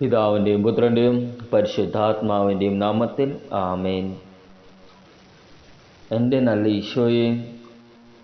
പിതാവിന്റെയും പുത്രന്റെയും പരിശുദ്ധാത്മാവിന്റെയും നാമത്തിൽ ആമേൻ. എന്റെ നല്ല ഈശോയെ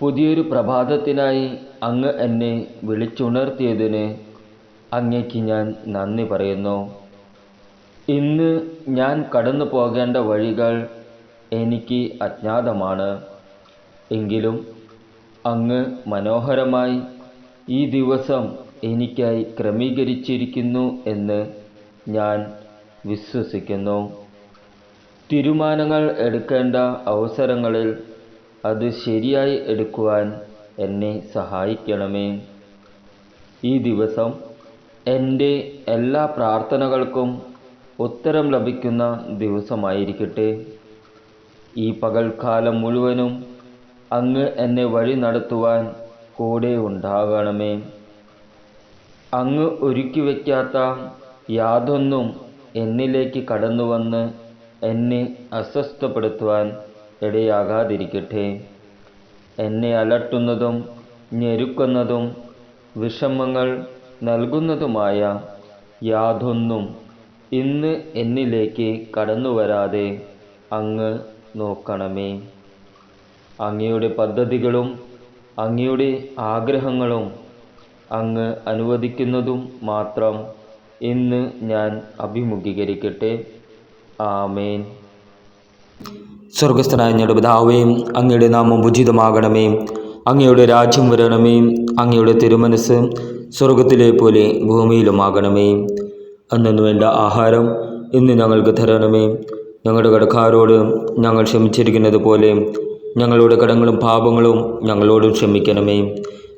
പുതിയൊരു പ്രഭാതത്തിനായി അങ്ങ് എന്നെ വിളിച്ചുണർത്തിയതിന് അങ്ങയ്ക്ക് ഞാൻ നന്ദി പറയുന്നു. ഇന്ന് ഞാൻ കടന്നു പോകേണ്ട വഴികൾ എനിക്ക് അജ്ഞാതമാണ്. എങ്കിലും അങ്ങ് മനോഹരമായി ഈ ദിവസം എനിക്കായി ക്രമീകരിച്ചിരിക്കുന്നു എന്ന് ഞാൻ വിശ്വസിക്കുന്നു. തീരുമാനങ്ങൾ എടുക്കേണ്ട അവസരങ്ങളിൽ അത് ശരിയായി എടുക്കുവാൻ എന്നെ സഹായിക്കണമേ. ഈ ദിവസം എന്റെ എല്ലാ പ്രാർത്ഥനകൾക്കും ഉത്തരം ലഭിക്കുന്ന ദിവസമായിരിക്കട്ടെ. ഈ പകൽക്കാലം മുഴുവനും അങ്ങ് എന്നെ വഴി നടത്തുവാൻ കൂടെ ഉണ്ടാകണമേ. അങ്ങ് ഒരുക്കി വയ്ക്കാത്ത യാതൊന്നും എന്നിലേക്ക് കടന്നു വന്ന് എന്നെ അസ്വസ്ഥപ്പെടുത്തുവാൻ ഇടയാകാതിരിക്കട്ടെ. എന്നെ അലട്ടുന്നതും ഞെരുക്കുന്നതും വിഷമങ്ങൾ നൽകുന്നതുമായ യാതൊന്നും ഇന്ന് എന്നിലേക്ക് കടന്നു വരാതെ അങ്ങ് നോക്കണമേ. അങ്ങയുടെ പദ്ധതികളും അങ്ങയുടെ ആഗ്രഹങ്ങളും അങ്ങ് അനുവദിക്കുന്നതും മാത്രം ഇന്ന് ഞാൻ അഭിമുഖീകരിക്കട്ടെ. ആമേൻ. സ്വർഗസ്ഥനായ ഞങ്ങളുടെ പിതാവേ അങ്ങയുടെ നാമം ഉചിതമാകണമേ. അങ്ങയുടെ രാജ്യം വരണമേ. അങ്ങയുടെ തിരുമനസ് സ്വർഗത്തിലെ പോലെ ഭൂമിയിലുമാകണമേ. അന്നു വേണ്ട ആഹാരം ഇന്ന് ഞങ്ങൾക്ക് തരണമേ. ഞങ്ങളുടെ കടക്കാരോട് ഞങ്ങൾ ക്ഷമിച്ചിരിക്കുന്നത് പോലെ ഞങ്ങളുടെ കടങ്ങളും പാപങ്ങളും ഞങ്ങളോട് ക്ഷമിക്കണമേ.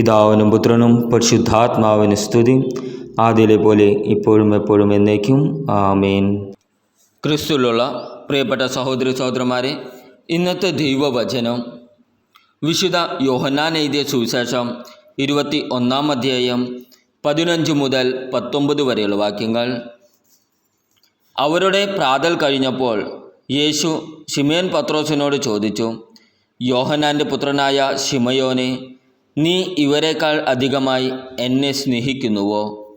പിതാവിനും പുത്രനും പരിശുദ്ധാത്മാവിന് സ്തുതി. ആദ്യയിലെ പോലെ ഇപ്പോഴും എപ്പോഴും എന്നേക്കും. ആമേൻ. ക്രിസ്തുലുള്ള പ്രിയപ്പെട്ട സഹോദരി സഹോദരന്മാരെ ഇന്നത്തെ ദൈവവചനം വിശുദ്ധ യോഹന്നാൻ എഴുതിയ സുവിശേഷം ഇരുപത്തി ഒന്നാം അധ്യായം പതിനഞ്ച് മുതൽ പത്തൊമ്പത് വരെയുള്ള വാക്യങ്ങൾ. അവരുടെ പ്രാതൽ കഴിഞ്ഞപ്പോൾ യേശു ഷിമേൻ പത്രോസിനോട് ചോദിച്ചു യോഹനാന്റെ പുത്രനായ ഷിമയോനെ നീ ഇവരെക്കാൾ അധികമായി എന്നെ സ്നേഹിക്കുന്നുവോ?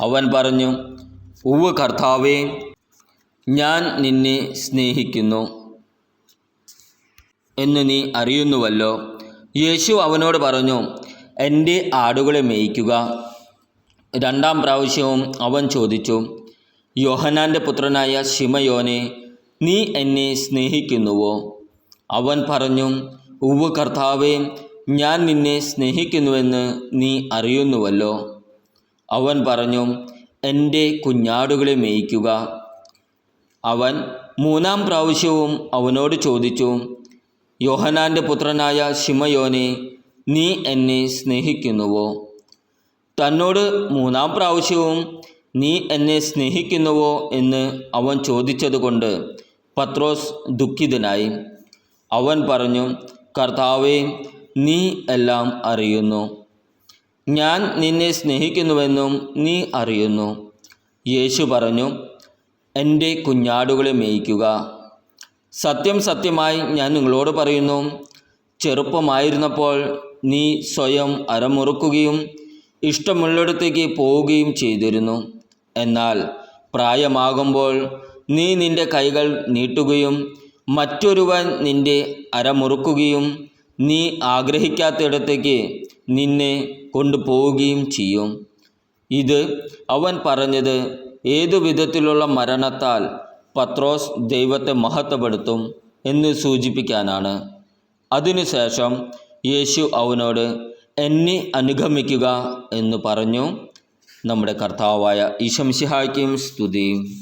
അവൻ പറഞ്ഞു ഉവ് കർത്താവേ ഞാൻ നിന്നെ സ്നേഹിക്കുന്നു. എന്ന് നീ അറിയുന്നുവല്ലോ. യേശു അവനോട് പറഞ്ഞു എന്റെ ആടുകളെ മേയിക്കുക. രണ്ടാം പ്രാവശ്യവും അവൻ ചോദിച്ചു യോഹനാന്റെ പുത്രനായ ശിമയോനെ നീ എന്നെ സ്നേഹിക്കുന്നുവോ? അവൻ പറഞ്ഞു ഉവ് കർത്താവേ ഞാൻ നിന്നെ സ്നേഹിക്കുന്നുവെന്ന് നീ അറിയുന്നുവല്ലോ. അവൻ പറഞ്ഞു എന്റെ കുഞ്ഞാടുകളെ മേയിക്കുക. അവൻ മൂന്നാം പ്രാവശ്യവും അവനോട് ചോദിച്ചു യോഹനാന്റെ പുത്രനായ ശിമയോനെ നീ എന്നെ സ്നേഹിക്കുന്നുവോ? തന്നോട് മൂന്നാം പ്രാവശ്യവും നീ എന്നെ സ്നേഹിക്കുന്നുവോ? എന്ന് അവൻ ചോദിച്ചതുകൊണ്ട് പത്രോസ് ദുഃഖിതനായി. അവൻ പറഞ്ഞു കർത്താവേ നീ എല്ലാം അറിയുന്നു. ഞാൻ നിന്നെ സ്നേഹിക്കുന്നുവെന്നും നീ അറിയുന്നു. യേശു പറഞ്ഞു എന്റെ കുഞ്ഞാടുകളെ മേയിക്കുക. സത്യം സത്യമായി ഞാൻ നിങ്ങളോട് പറയുന്നു. ചെറുപ്പമായിരുന്നപ്പോൾ നീ സ്വയം അരമുറുക്കുകയും ഇഷ്ടമുള്ളിടത്തേക്ക് പോവുകയും ചെയ്തിരുന്നു. എന്നാൽ പ്രായമാകുമ്പോൾ നീ നിന്റെ കൈകൾ നീട്ടുകയും മറ്റൊരുവൻ നിന്റെ അരമുറുക്കുകയും നീ ആഗ്രഹിക്കാത്തിടത്തേക്ക് നിന്നെ കൊണ്ടുപോവുകയും ചെയ്യും. ഇത് അവൻ പറഞ്ഞത് ഏതു വിധത്തിലുള്ള മരണത്താൽ പത്രോസ് ദൈവത്തെ മഹത്വപ്പെടുത്തും എന്ന് സൂചിപ്പിക്കാനാണ്. അതിനുശേഷം യേശു അവനോട് എന്നെ അനുഗമിക്കുക എന്ന് പറഞ്ഞു. നമ്മുടെ കർത്താവായ ഈശംസിഹായ്ക്കും സ്തുതി.